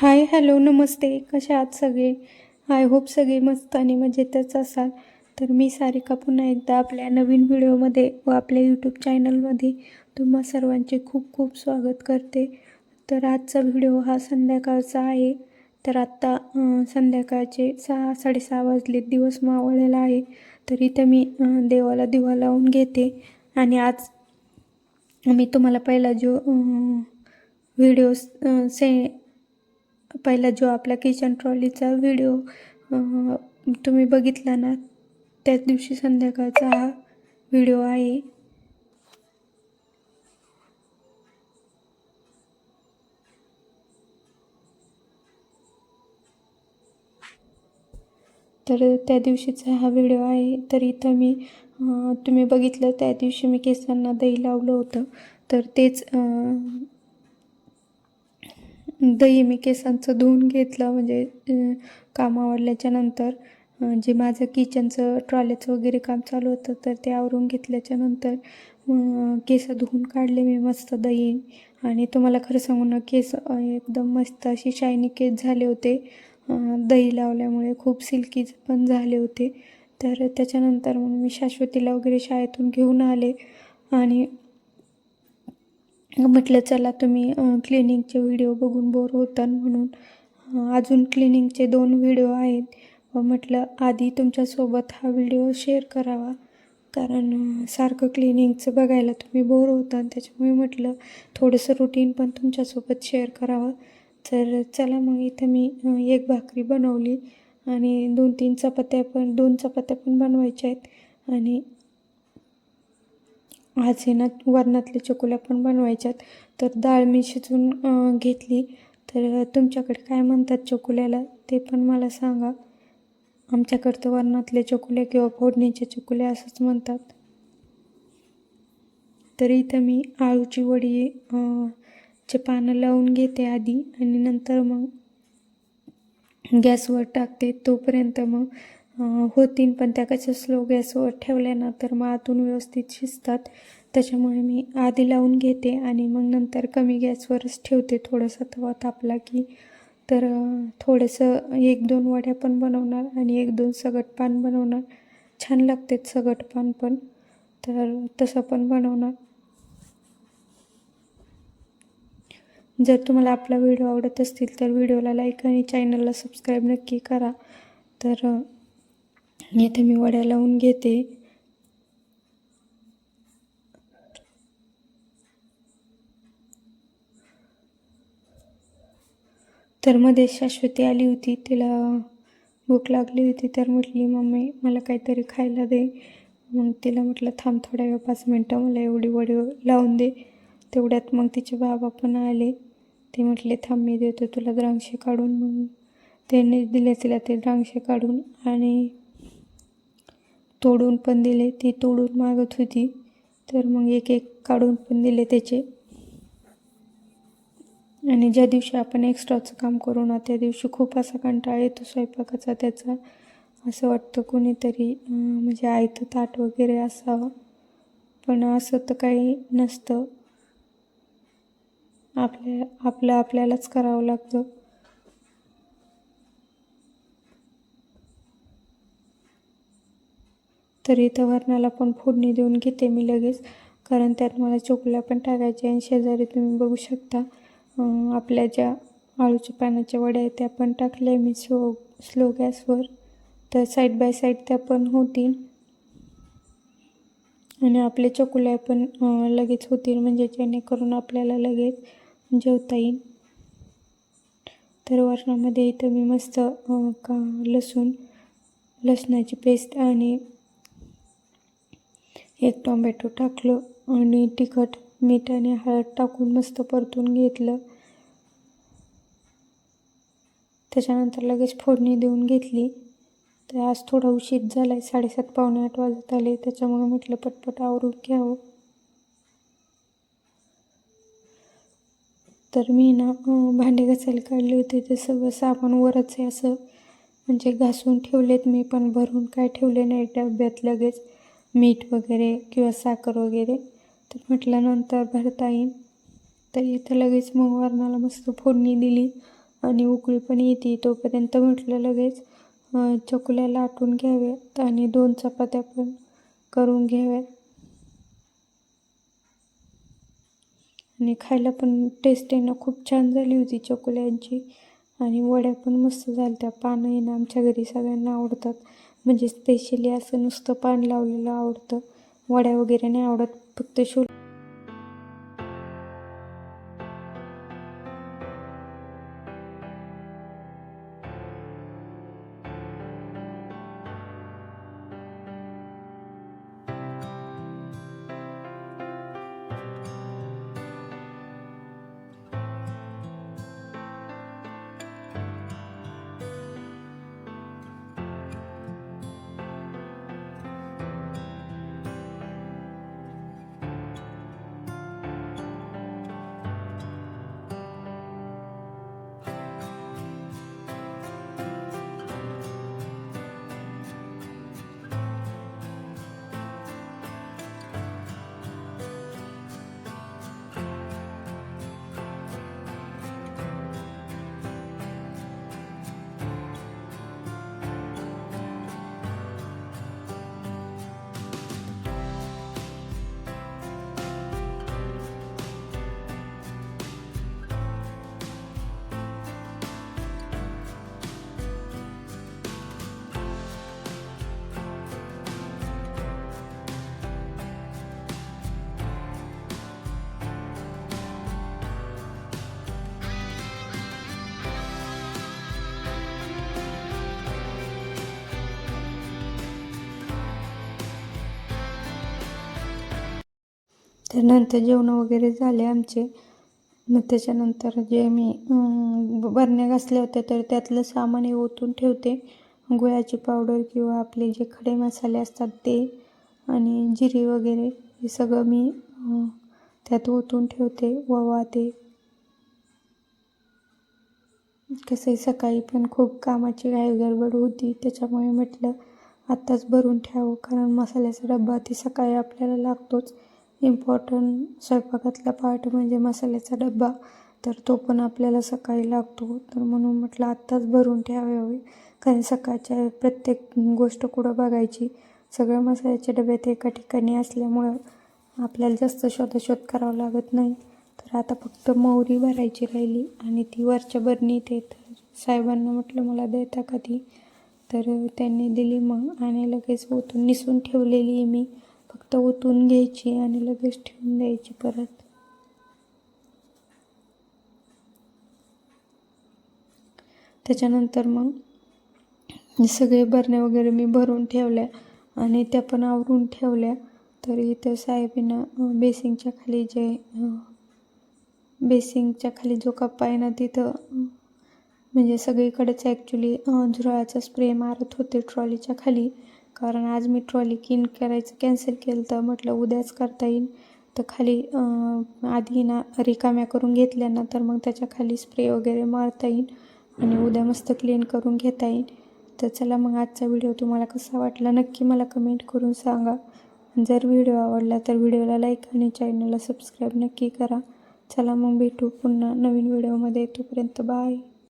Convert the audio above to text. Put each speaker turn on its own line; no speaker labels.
Hi hello नमस्ते. कसे आहात सगळे? आय होप सगळे मस्त आणि मजेतच असाल. तर मी सारिका पुन्हा एकदा आपल्या नवीन व्हिडिओमध्ये व आपल्या यूट्यूब चॅनलमध्ये तुम्हा सर्वांचे खूप खूप स्वागत करते. तर आजचा व्हिडिओ हा संध्याकाळचा आहे. तर आत्ता संध्याकाळचे सहा साडेसहा वाजले. दिवस मावळलेला आहे. तर इथं मी देवाला दिवा लावून घेते. आणि आज मी तुम्हाला पहिला जो व्हिडिओ से पहिला जो आपला किचन ट्रॉलीचा व्हिडिओ तुम्ही बघितला ना त्याच दिवशी संध्याकाळचा हा व्हिडिओ आहे. तर त्या दिवशीचा हा व्हिडिओ आहे. तर इथं मी तुम्ही बघितलं त्या दिवशी मी केसांना दही लावलं होतं. तर तेच दही मी केसांचं धुवून घेतलं म्हणजे काम आवडल्याच्या नंतर जे माझं किचनचं ट्रॉलेचं वगैरे काम चालू होतं तर ते आवरून घेतल्याच्या नंतर केस धुवून काढले मी मस्त दही. आणि तुम्हाला खरं सांगू ना केस एकदम मस्त अशी शायनी केस झाले होते. दही लावल्यामुळे खूप सिल्की पण झाले होते. तर त्याच्यानंतर मग मी शाश्वतीला वगैरे शाळेतून घेऊन आले. आणि म्हटलं चला तुम्ही क्लिनिंगचे व्हिडिओ बघून बोर होता म्हणून अजून क्लिनिंगचे दोन व्हिडिओ आहेत. व म्हटलं आधी तुमच्यासोबत हा व्हिडिओ शेअर करावा कारण सारखं क्लिनिंगचं बघायला तुम्ही बोर होता आणि त्याच्यामुळे म्हटलं थोडंसं रुटीन पण तुमच्यासोबत शेअर करावं. तर चला मग इथं मी एक भाकरी बनवली आणि दोन तीन चपात्या पण दोन चपात्या पण बनवायच्या आहेत. आणि आज आहे ना वरणातल्या चकुल्या पण बनवायच्यात. तर डाळ मी शिजवून घेतली. तर तुमच्याकडे काय म्हणतात चकुल्याला ते पण मला सांगा. आमच्याकडं तर वरणातल्या चकुल्या किंवा फोडणीच्या चकुल्या असंच म्हणतात. तर इथं मी आळूची वडी चे पानं लावून घेते आधी आणि नंतर मग गॅसवर टाकते. तोपर्यंत मग होतील. होतीन पण त्या कशा स्लो गॅसवर ठेवल्या ना तर मग आतून व्यवस्थित शिजतात. त्याच्यामुळे मी आधी लावून घेते आणि मग नंतर कमी गॅसवरच ठेवते थोडासा. तवा तापला की तर थोडंसं एक दोन वड्या पण बनवणार आणि एक दोन सगटपान बनवणार. छान लागते सगटपान पण. तर तसं पण बनवणार. जर तुम्हाला आपला व्हिडिओ आवडत असतील तर व्हिडिओला लाईक आणि चॅनलला सबस्क्राईब नक्की करा. तर इथे मी वड्या लावून घेते. तर मध्ये शाश्वती आली होती. तिला भूक लागली होती. तर म्हटली मम्मी मला काहीतरी खायला दे. मग तिला म्हटलं थांब थोड्या वेळ पाच मिनटं मला एवढी वडी लावून दे. तेवढ्यात मग तिचे बाबा पण आले. ते म्हटले थांब मी देतो तुला द्राक्षे काढून. मग त्यांनी दिले तिला ते द्राक्षे काढून आणि तोडून पण दिले ती तोडून मागत होती. तर मग एक एक काढून पण दिले त्याचे. आणि ज्या दिवशी आपण एक्स्ट्राचं काम करू ना त्या दिवशी खूप असा कंटाळा येतो स्वयंपाकाचा त्याचा. असं वाटतं कोणीतरी म्हणजे आयतं ताट वगैरे असावं. पण असं तर काही नसतं. आपल्या आपलं आपल्यालाच करावं लागतं. तर इथं वरणाला पण फोडणी देऊन घेते मी लगेच कारण त्यात मला चोकल्या पण टाकायच्या आणि शेजारी तुम्ही बघू शकता आपल्या ज्या आळूच्या पानाच्या वड्या आहेत त्या पण टाकल्या मी स्लो स्लो गॅसवर. तर साईड बाय साईड त्या पण होतील. आणि आपल्या चकुल्या पण लगेच होतील म्हणजे जेणेकरून आपल्याला लगेच जेवता येईल. तर वरणामध्ये इथं मी मस्त का लसूण लसणाची पेस्ट आणि एक टोमॅटो टाकलं आणि तिखट मीठ आणि हळद टाकून मस्त परतून घेतलं. त्याच्यानंतर लगेच फोडणी देऊन घेतली. तर आज थोडा उशीर झाला आहे साडेसात पावणे आठ वाजत आले त्याच्यामुळे म्हटलं पटपट आवरून घ्यावं. तर मी ना भांडे घासायला काढले होते ते सगळं साबण वरच आहे असं. म्हणजे घासून ठेवलेत मी पण भरून काय ठेवले नाही डब्यात लगेच. मीठ वगैरे किंवा साखर वगैरे. तर म्हटल्यानंतर भरता येईल. तर इथं लगेच मग वरणाला मस्त फोडणी दिली आणि उकळी पण येते तोपर्यंत म्हटलं लगेच अं, चकुल्या लाटून घ्याव्यात आणि दोन चपात्या पण करून घ्याव्यात. आणि खायला पण टेस्ट आहे ना खूप छान झाली होती चकुल्यांची. आणि वड्या पण मस्त झाल्या त्या पानं आहे ना आमच्या घरी सगळ्यांना आवडतात. म्हणजे स्पेशली असं नुसतं पान लावलेलं आवडतं. वड्या वगैरे नाही आवडत फक्त शो त्यानंतर जेवण वगैरे झाले आमचे. मग त्याच्यानंतर जे मी बरण्या घासल्या होत्या तर त्यातलं सामान हे ओतून ठेवते. गुळाची पावडर किंवा आपले जे खडे मसाले असतात ते आणि जिरे वगैरे हे सगळं मी त्यात ओतून ठेवते. ववा ते. कसंही सकाळी पण खूप कामाची घाई गडबड होती त्याच्यामुळे म्हटलं आत्ताच भरून ठेवावं कारण मसाल्याचा डब्बा ती सकाळी आपल्याला लागतोच. इम्पॉर्टंट स्वयंपाकातला पार्ट म्हणजे मसाल्याचा डब्बा. तर तो पण आपल्याला सकाळी लागतो. तर म्हणून म्हटलं आत्ताच भरून ठेवावे. कारण सकाळच्या प्रत्येक गोष्ट कुठं बघायची? सगळ्या मसाल्याच्या डब्यात एका ठिकाणी असल्यामुळं आपल्याला जास्त शोधाशोध करावं लागत नाही. तर आता फक्त मोहरी भरायची राहिली आणि ती वरच्या बरणीत आहे. तर साहेबांना म्हटलं मला देता का ती? तर त्यांनी दिली मग आणि लगेच ओतून निसून ठेवलेली आहे मी. फक्त ओतून घ्यायची आणि लगेच ठेवून द्यायची परत. त्याच्यानंतर मग सगळे बरण्या वगैरे मी भरून ठेवल्या आणि त्या पण आवरून ठेवल्या. तरी इथं साहेबीनं बेसिंगच्या खाली जे बेसिंगच्या खाली जो कप्पा आहे ना तिथं म्हणजे सगळीकडेच ॲक्च्युली झुरळाचा स्प्रे मारत होते ट्रॉलीच्या खाली. कारण आज मी ट्रॉली क्लीन करायचं कॅन्सल केलं तर म्हटलं उद्याच करता येईल. तर खाली आधी ना रिकाम्या करून घेतल्या ना तर मग त्याच्याखाली स्प्रे वगैरे मारता येईल आणि उद्या मस्त क्लीन करून घेता येईल. तर चला मग आजचा व्हिडिओ तुम्हाला कसा वाटला नक्की मला कमेंट करून सांगा. जर व्हिडिओ आवडला तर व्हिडिओला लाईक आणि चॅनलला सबस्क्राईब नक्की करा. चला मग भेटू पुन्हा नवीन व्हिडिओमध्ये तोपर्यंत बाय